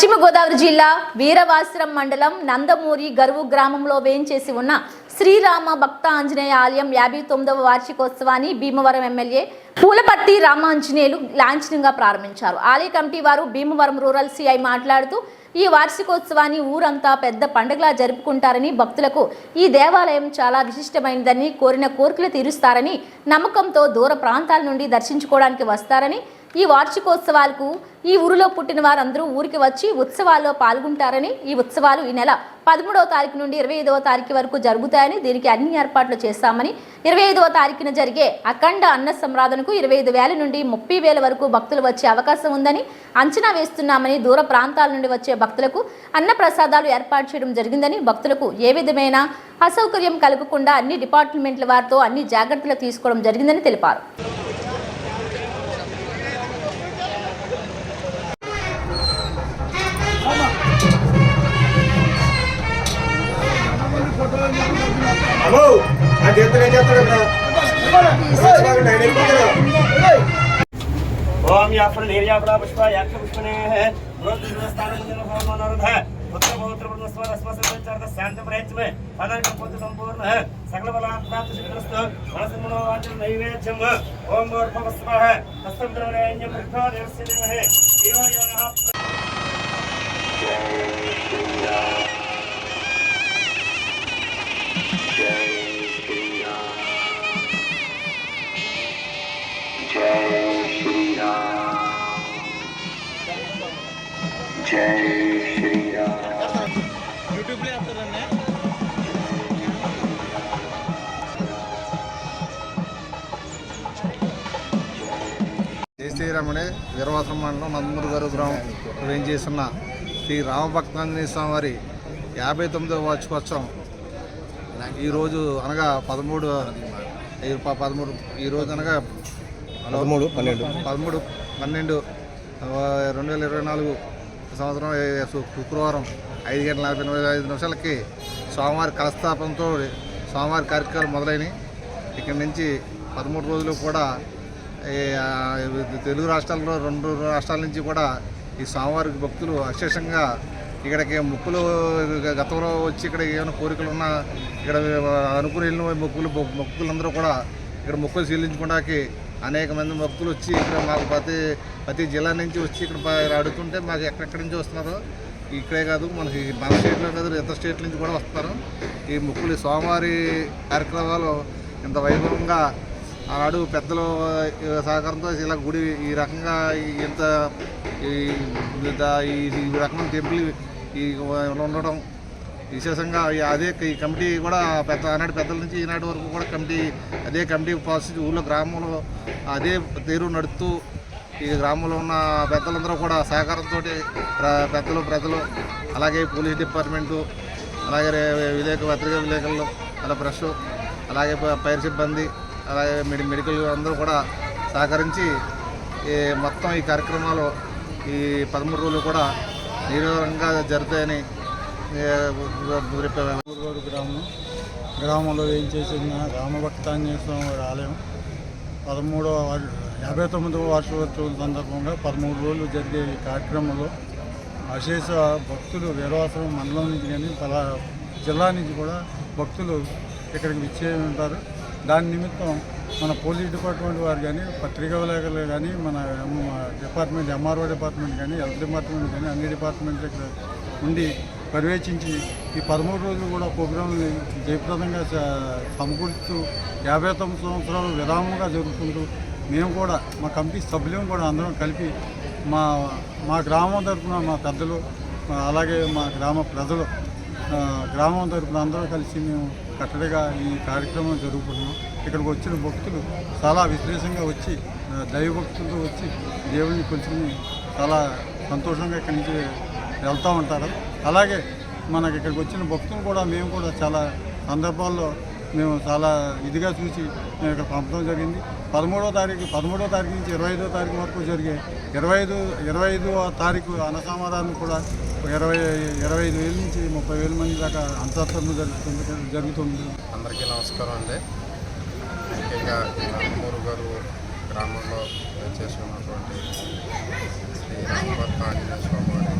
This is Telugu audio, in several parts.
పశ్చిమ గోదావరి జిల్లా వీరవాసరం మండలం నందమూరి గరువు గ్రామంలో వేంచేసి ఉన్న శ్రీరామ భక్త ఆంజనేయ ఆలయం యాభై తొమ్మిదవ వార్షికోత్సవాన్ని భీమవరం ఎమ్మెల్యే పూలపర్తి రామాంజనేయులు లాంఛనంగా ప్రారంభించారు. ఆలయ కమిటీ వారు భీమవరం రూరల్ సిఐ మాట్లాడుతూ ఈ వార్షికోత్సవాన్ని ఊరంతా పెద్ద పండుగలా జరుపుకుంటారని భక్తులకు ఈ దేవాలయం చాలా విశిష్టమైనదని కోరిన కోరికలు తీరుస్తారని నమ్మకంతో దూర ప్రాంతాల నుండి దర్శించుకోవడానికి వస్తారని ఈ వార్షికోత్సవాలకు ఈ ఊరిలో పుట్టిన వారందరూ ఊరికి వచ్చి ఉత్సవాల్లో పాల్గొంటారని ఈ ఉత్సవాలు ఈ నెల పదమూడవ తారీఖు నుండి ఇరవై ఐదవ తారీఖు వరకు జరుగుతాయని దీనికి అన్ని ఏర్పాట్లు చేస్తామని ఇరవై ఐదవ తారీఖున జరిగే అఖండ అన్న సంరాధనకు ఇరవై ఐదు వేల నుండి ముప్పై వేల వరకు భక్తులు వచ్చే అవకాశం ఉందని అంచనా వేస్తున్నామని దూర ప్రాంతాల నుండి వచ్చే భక్తులకు అన్న ప్రసాదాలు ఏర్పాటు చేయడం జరిగిందని భక్తులకు ఏ విధమైన అసౌకర్యం కలగకుండా అన్ని డిపార్ట్మెంట్ల వారితో అన్ని జాగ్రత్తలు తీసుకోవడం జరిగిందని తెలిపారు. అమ్మో ఆ చేస్తాడు ఏం చేస్తాడు ఇక్కడ ఆయన వెళ్ళిపోతాడు ओम या फल निर्या फला पुष्पा याक्ष पुष्पने है रोज स्थान मंदिर भवन मनोरथ है पुत्र पवित्र ब्रह्म स्वर अस्मस चरत शांत प्रयत्न में फलन का पुत्र संपूर्ण है सकल बला प्राप्त सिद्धिस्त मनस मनोवाचन नैवेद्यम ओम और भवस्व है हस्तम द्रवण्यम मुक्ता देवस्य देव है यो यो శ్రీరాముడే వీరవాసం మండలం నందమూరి గారు గ్రామం. చేస్తున్న? శ్రీ రామభక్తాంజనేయ స్వామి వారి యాభై తొమ్మిదవ వార్షికోత్సవం. ఈరోజు అనగా పదమూడు పదమూడు ఈరోజు అనగా పదమూడు పన్నెండు. పదమూడు పన్నెండు రెండు వేల ఇరవై నాలుగు సంవత్సరం శుక్రవారం ఐదు గంటల నలభై ఎనిమిది ఐదు నిమిషాలకి స్వామివారి కలస్థాపనతో స్వామివారి కార్యక్రమాలు మొదలైనవి ఇక్కడి నుంచి పదమూడు రోజులు కూడా తెలుగు రాష్ట్రాల్లో రెండు రాష్ట్రాల నుంచి కూడా ఈ స్వామివారికి భక్తులు అశేషంగా ఇక్కడికి మొక్కులు గతంలో వచ్చి ఇక్కడ ఏమైనా కోరికలు ఉన్నా ఇక్కడ అనుకుని వెళ్ళిన మొక్కులు మొక్కులందరూ కూడా ఇక్కడ మొక్కులు చెల్లించుకోవడానికి అనేక మంది మొక్కులు వచ్చి ఇక్కడ మాకు ప్రతి ప్రతి జిల్లా నుంచి వచ్చి ఇక్కడ అడుగుతుంటే మాకు ఎక్కడెక్కడి నుంచి వస్తున్నారో? ఇక్కడే కాదు మనకి మన స్టేట్లో కాదు ఇతర స్టేట్ నుంచి కూడా వస్తారు ఈ మొక్కులు సోమవారి కార్యక్రమాలు ఇంత వైభవంగా ఆనాడు పెద్దలు సహకారంతో ఇలా గుడి ఈ రకంగా ఇంత ఈ ఈ ఈ రకమైన టెంపుల్ ఈ ఉండడం విశేషంగా అదే ఈ కమిటీ కూడా పెద్ద ఆనాటి పెద్దల నుంచి ఈనాటి వరకు కూడా కమిటీ అదే కమిటీ పాలసీ ఊళ్ళో గ్రామంలో అదే తీరు నడుపుతూ ఈ గ్రామంలో ఉన్న పెద్దలందరూ కూడా సహకారంతో పెద్దలు ప్రజలు అలాగే పోలీస్ డిపార్ట్మెంటు అలాగే విలేక పత్రికా విలేకరులు అలా ప్రెస్ అలాగే ప- సిబ్బంది అలాగే మెడి మెడికల్ అందరూ కూడా సహకరించి ఈ మొత్తం ఈ కార్యక్రమాలు ఈ పదమూడు రోజులు కూడా నిర్వహంగా జరుగుతాయని ఊరుగోడు గ్రామం. గ్రామంలో ఏం చేసిన రామభక్తాంజనేయ స్వామి ఆలయం. పదమూడవ యాభై తొమ్మిదవ వార్షికోత్సవం సందర్భంగా పదమూడు రోజులు జరిగే ఈ కార్యక్రమంలో అశేష భక్తులు వీరవాసరం మండలం నుంచి కానీ పలా జిల్లా నుంచి కూడా భక్తులు ఇక్కడికి విచ్చేసి ఉంటారు దాని నిమిత్తం మన పోలీస్ డిపార్ట్మెంట్ వారు కానీ పత్రికా విలేకరులు కానీ మన డిపార్ట్మెంట్ ఎంఆర్ఓ డిపార్ట్మెంట్ కానీ హెల్త్ డిపార్ట్మెంట్ కానీ అన్ని డిపార్ట్మెంట్స్ ఇక్కడ ఉండి పర్యవేక్షించి ఈ పదమూడు రోజులు కూడా ప్రోగ్రాంని జయప్రదంగా సమకూరుస్తూ యాభై తొమ్మిది సంవత్సరాలు విరామంగా జరుగుతుంటూ మేము కూడా మా కమిటీ సభ్యులం కూడా అందరం కలిపి మా మా గ్రామం తరఫున మా పెద్దలు అలాగే మా గ్రామ ప్రజలు గ్రామం తరఫున అందరం కలిసి మేము కట్టడిగా ఈ కార్యక్రమం జరుగుతున్నాం ఇక్కడికి వచ్చిన భక్తులు చాలా విశేషంగా వచ్చి దైవభక్తులతో వచ్చి దేవుడిని కొలుచుకుని చాలా సంతోషంగా ఇక్కడి నుంచి వెళ్తూ ఉంటారు. అలాగే మనకి ఇక్కడికి వచ్చిన భక్తులు కూడా మేము కూడా చాలా సందర్భాల్లో మేము చాలా ఇదిగా చూసి మేము ఇక్కడ పంపడం జరిగింది. పదమూడో తారీఖు పదమూడో తారీఖు నుంచి ఇరవై ఐదో తారీఖు వరకు జరిగే ఇరవై ఐదు ఇరవై ఐదో తారీఖు అన్నసమాధానం కూడా ఇరవై ఇరవై ఐదు వేల నుంచి ముప్పై వేల మంది దాకా అంతఃకరణ జరుగుతుంది జరుగుతుంది. అందరికీ నమస్కారం అండి. ముఖ్యంగా గారు గ్రామంలో చేసి ఉన్నటువంటి శ్రీ రామభక్త ఆంజనేయ స్వామి వారి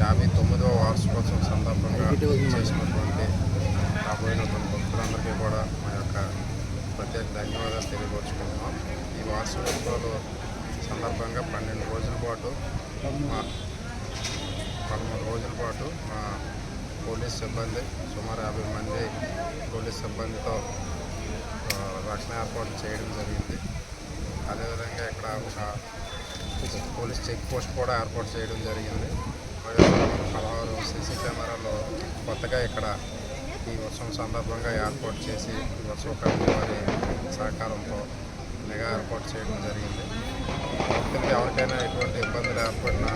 పద్దెనిమిదవ వార్షికోత్సవం సందర్భంగా చేసినటువంటి ధన్యవాదాలు తెలియపరుచుకుంటున్నాం. ఈ వార్షికోత్సవాలు సందర్భంగా పన్నెండు రోజుల పాటు మా పదమూడు రోజుల పాటు మా పోలీస్ సిబ్బంది సుమారు యాభై మంది పోలీస్ సిబ్బందితో రక్షణ ఏర్పాటు చేయడం జరిగింది. అదేవిధంగా ఇక్కడ ఒక పోలీస్ చెక్ పోస్ట్ కూడా ఏర్పాటు చేయడం జరిగింది. పదహారు సీసీ కెమెరాలు కొత్తగా ఇక్కడ ఈ ఉత్సవం సందర్భంగా ఏర్పాటు చేసి ఈ ఉత్సవ కమిటీ వారి సహకారంతో నిఘా ఏర్పాటు చేయడం జరిగింది. భక్తులకి ఎవరికైనా ఎటువంటి ఇబ్బందులు ఏర్పడినా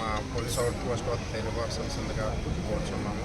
మా పోలీస్ అవుట్ పోస్ట్ వద్ద తెలియపరచాల్సిందిగా కోరుచున్నాము.